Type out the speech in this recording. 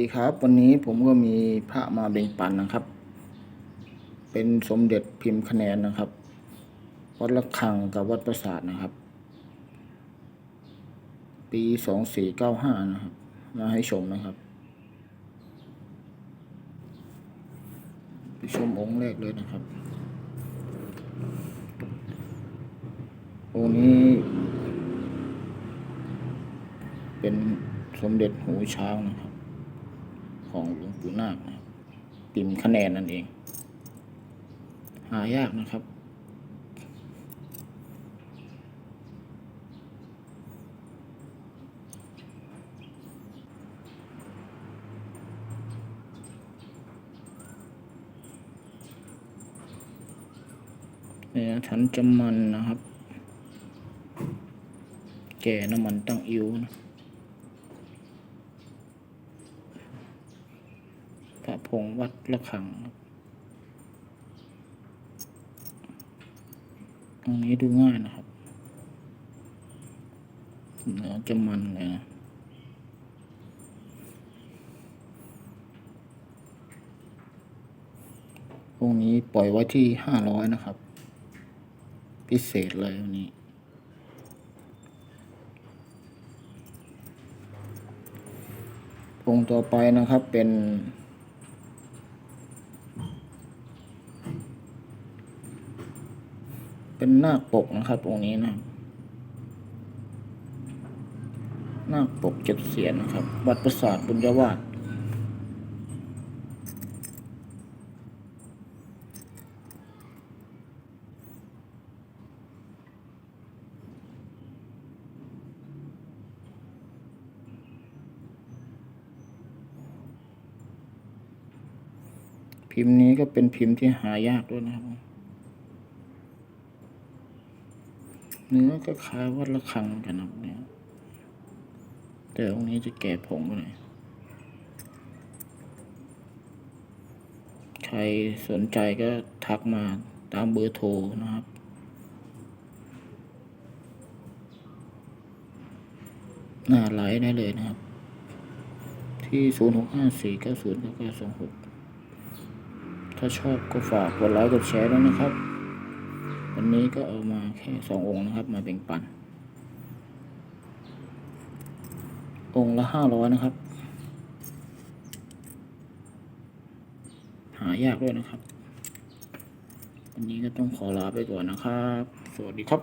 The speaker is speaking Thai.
ดีครับ วันนี้ผมก็มีพระมาแบ่งปันนะครับ เป็นสมเด็จพิมพ์คะแนนนะครับ วัดละคังกับวัดประสาทนะครับ ปีสองสี่เก้าห้านะครับ มาให้ชมนะครับ ไปชมองค์แรกเลยนะครับ องค์นี้ เป็นสมเด็จหูช้างนะครับ ของหลวงปู่นาคนะครับปิ่มคะแนนนั่นเอง หายากนะครับ เนี่ยทันจำมันนะครับ แก่น้ำมันตั้งอิ้วนะ พระพงวัดละขัง ตรงนี้ดูง่ายนะครับเนื้อจะมันเลยนะพวกนี้ปล่อยไว้ที่ห้าร้อยนะครับ พิเศษเลยวันนี้องต่อไปนะครับเป็น เป็นนาปกนะครับองนี้นะครับนาปกเจ็ดเสียนนะครับ วัดประสาทบุญยวาสพิมพ์นี้ก็เป็นพิมพ์ที่หายากด้วยนะครับ เนื้อก็คล้ายวัดละคังกันนะครับเนี่ย แต่องค์นี้จะแก่ผงไปหน่อยใครสนใจก็ทักมาตามเบอร์โทรนะครับหน้าไลน์ได้เลยนะครับ ที่ 0 6 5 4 9 0 9 9 2 6 ถ้าชอบก็ฝากกดไลค์กดแชร์ด้วยนะครับ วันนี้ก็เอามาแค่สององค์นะครับ มาแบ่งปัน องค์ละห้าร้อยนะครับ หายากด้วยนะครับ วันนี้ก็ต้องขอลาไปก่อนนะครับ สวัสดีครับ